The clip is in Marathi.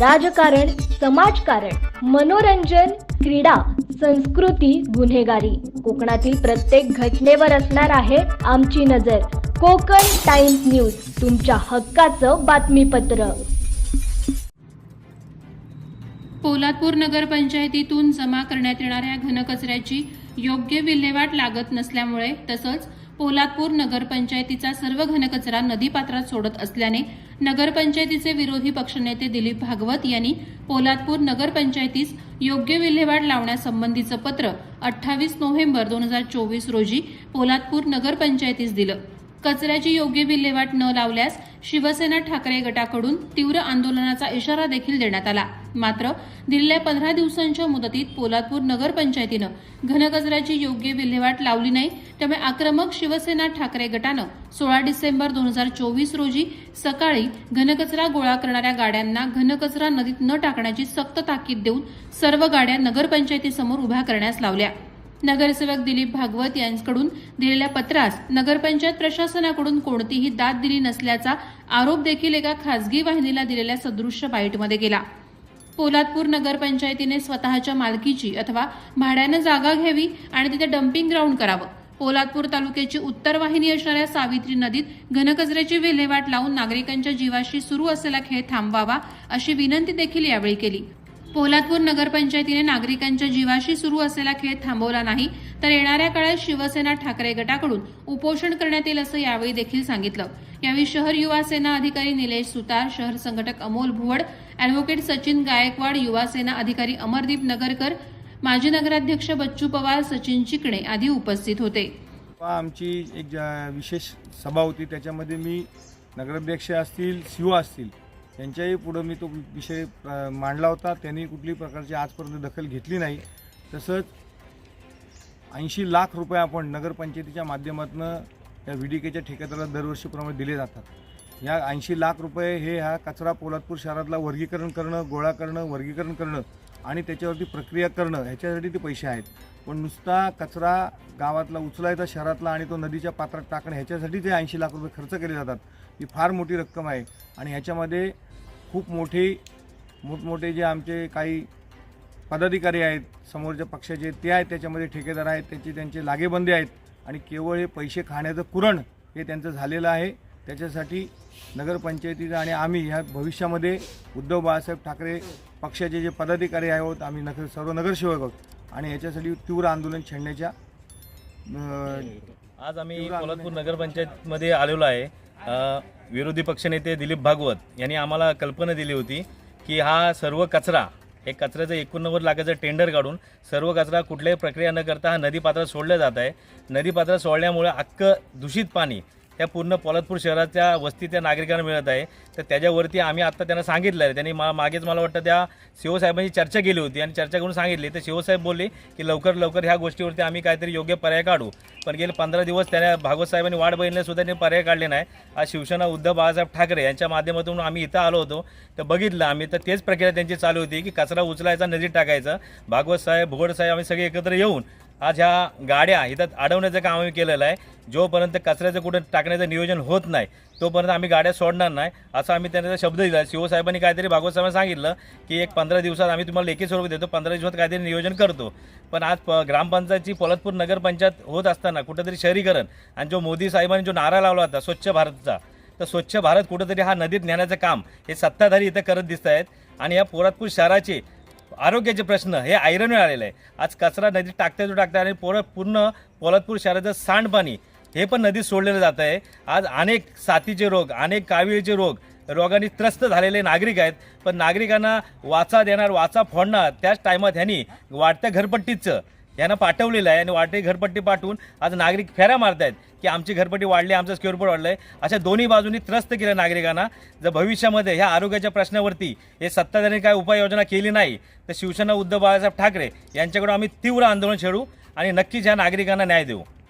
राजकारण समाजकारण मनोरंजन क्रीडा संस्कृती गुन्हेगारी. कोकणातील प्रत्येक घटनेवर असणार आहे आमची नजर. कोकण टाइम्स न्यूज तुमच्या हक्काचं बातमीपत्र. पोलादपूर नगरपंचायतीतून जमा करण्यात येणाऱ्या घनकचऱ्याची योग्य विल्हेवाट लागत नसल्यामुळे तसंच पोलादपूर नगरपंचायतीचा सर्व घनकचरा नदीपात्रात सोडत असल्याने नगरपंचायतीचे विरोधी पक्षनेते दिलीप भागवत यांनी पोलादपूर नगरपंचायतीस योग्य विल्हेवाट लावण्यासंबंधीचं पत्र अठ्ठावीस नोव्हेंबर दोन हजार चोवीस रोजी पोलादपूर नगरपंचायतीस दिलं. कचऱ्याची योग्य विल्हेवाट न लावल्यास शिवसेना ठाकरे गटाकडून तीव्र आंदोलनाचा इशारा देखील देण्यात आला. मात्र दिलेल्या पंधरा दिवसांच्या मुदतीत पोलादपूर नगरपंचायतीनं घनकचऱ्याची योग्य विल्हेवाट लावली नाही. त्यामुळे आक्रमक शिवसेना ठाकरे गटानं सोळा डिसेंबर दोन हजार चोवीस रोजी सकाळी घनकचरा गोळा करणाऱ्या गाड्यांना घनकचरा नदीत न टाकण्याची सक्त ताकीद देऊन सर्व गाड्या नगरपंचायतीसमोर उभ्या करण्यास लावल्या. नगरसेवक दिलीप भागवत यांच्याकडून दिलेल्या पत्रास नगरपंचायत प्रशासनाकडून कोणतीही दाद दिली नसल्याचा आरोप देखील एका खासगी वाहिनीला दिलेल्या सदृश्य बाईटमध्ये केला पोलादपूर नगरपंचायतीने स्वतःच्या मालकीची अथवा भाड्यानं जागा घ्यावी आणि तिथे डम्पिंग ग्राउंड करावं. पोलादपूर तालुक्याची उत्तर वाहिनी असणाऱ्या सावित्री नदीत घनकचऱ्याची विल्हेवाट लावून नागरिकांच्या जीवाशी सुरू असलेला खेळ थांबवावा अशी विनंती देखील यावेळी केली. पोलादपूर नगरपंचायतीने नागरिकांच्या जीवाशी सुरू असलेला खेळ थांबवला नाही तर येणाऱ्या काळात शिवसेना ठाकरे गटाकडून उपोषण करण्यात येईल असं यावेळी देखील सांगितलं. यावेळी शहर युवा सेना अधिकारी निलेश सुतार शहर संघटक अमोल भुवड अॅडव्होकेट सचिन गायकवाड युवा सेना अधिकारी अमरदीप नगरकर माजी नगराध्यक्ष बच्चू पवार सचिन चिकणे आदी उपस्थित होते. आमची एक विशेष सभा होती त्याच्यामध्ये मी नगराध्यक्ष असतील सीओ असतील यांच्याही पुढं मी तो विषय मांडला होता. त्यांनी कुठली प्रकारची आजपर्यंत दखल घेतली नाही. तसंच ऐंशी लाख रुपये आपण नगरपंचायतीच्या माध्यमातून या व्ही डी केच्या ठेकेदाराला दरवर्षीप्रमाणे दिले जातात. या ऐंशी लाख रुपये हे ह्या कचरा पोलादपूर शहरातला वर्गीकरण करणं गोळा करणं वर्गीकरण करणं आणि त्याच्यावरती प्रक्रिया करणं ह्याच्यासाठी ते पैसे आहेत. पण नुसता कचरा गावातला उचलायचा शहरातला आणि तो नदीच्या पात्रात टाकणं ह्याच्यासाठी ते ऐंशी लाख रुपये खर्च केले जातात. ही फार मोठी रक्कम आहे. आणि ह्याच्यामध्ये खूप मोठे मोठमोठे जे आमचे काही पदाधिकारी आहेत समोरच्या पक्षाचे ते आहेत त्याच्यामध्ये ठेकेदार आहेत त्याचे त्यांचे लागेबंदी आहेत. आणि केवळ हे पैसे खाण्याचं कुरण हे त्यांचं झालेलं आहे. त्याच्यासाठी नगरपंचायतीचं आणि आम्ही ह्या भविष्यामध्ये उद्धव बाळासाहेब ठाकरे पक्षाचे जे पदाधिकारी आहोत आम्ही नगर सर्व नगरसेवक आहोत. आणि याच्यासाठी तीव्र आंदोलन छेडण्याच्या आज आम्ही कोल्हापूर नगरपंचायतमध्ये आलेलो आहे. विरोधी पक्षनेते दिलीप भागवत यांनी आम्हाला कल्पना दिली होती की हा सर्व कचरा हे कचऱ्याचं एकोणनव्वद लाखाचं टेंडर काढून सर्व कचरा कुठल्याही प्रक्रिया न करता हा नदीपात्रात सोडला जात आहे. नदीपात्रात सोडल्यामुळे अख्खं दूषित पाणी त्या पूर्ण पोलादपूर शहराच्या वस्तीच्या नागरिकांना मिळत आहे. तर त्याच्यावरती आम्ही आत्ता त्यांना सांगितलं आहे. त्यांनी मा मागेच मला वाटतं त्या शिवसाहेबांची चर्चा केली होती आणि चर्चा करून सांगितली. तर शिवसाहेब बोलले की लवकर लवकर ह्या गोष्टीवरती आम्ही काहीतरी योग्य पर्याय काढू. पण गेले पंधरा दिवस त्याने भागवत साहेबांनी वाट बघितल्या त्यांनी पर्याय काढले नाही. आज शिवसेना उद्धव बाळासाहेब ठाकरे यांच्या माध्यमातून आम्ही इथं आलो होतो. तर बघितलं आम्ही. तर तेच प्रक्रिया त्यांची चालू होती की कचरा उचलायचा नदीत टाकायचा. भागवत साहेब भुगड साहेब आम्ही सगळे एकत्र येऊन आज ह्या गाड्या इथं अडवण्याचं काम आम्ही केलेलं आहे. जोपर्यंत कचऱ्याचं कुठं टाकण्याचं नियोजन होत नाही तोपर्यंत आम्ही गाड्या सोडणार नाही असं आम्ही त्यांना शब्द दिला. शिवसाहेबांनी काहीतरी भागवत साहेबांना सांगितलं की एक पंधरा दिवसात आम्ही तुम्हाला लेखी स्वरूप देतो पंधरा दिवसात काहीतरी नियोजन करतो. पण आज प ग्रामपंचायतची पोलादपूर नगरपंचायत होत असताना कुठंतरी शहरीकरण आणि जो मोदी साहेबांनी जो नारा लावला होता स्वच्छ भारतचा तर स्वच्छ भारत कुठंतरी हा नदीत नेण्याचं काम हे सत्ताधारी इथं करत दिसत आहेत आणि या पोलादपूर शहराचे आरोग्याचे प्रश्न हे आयरन आलेलं आहे. आज कचरा नदीत टाकता जो टाकता आणि पोर पूर्ण पोलादपूर शहराचं सांडपाणी हे पण नदीत सोडलेलं जात आहे. आज अनेक साथीचे रोग अनेक कावीळचे रोग रोगांनी त्रस्त झालेले नागरिक आहेत. पण नागरिकांना वाचा देणार वाचा फोडणार त्याच टायमात ह्यांनी वाढत्या घरपट्टीचं यांना पाठवलेलं आहे आणि वाटे घरपट्टी पाठवून आज नागरिक फेऱ्या मारत आहेत की आमची घरपट्टी वाढली आमचं स्क्युअरपोर्ट वाढलं आहे अशा दोन्ही बाजूंनी त्रस्त केलं नागरिकांना. जर भविष्यामध्ये ह्या आरोग्याच्या प्रश्नावरती हे सत्ताधाऱ्यांनी काय उपाययोजना केली नाही तर शिवसेना उद्धव बाळासाहेब ठाकरे यांच्याकडून आम्ही तीव्र आंदोलन छेडू आणि नक्कीच ह्या नागरिकांना न्याय देऊ.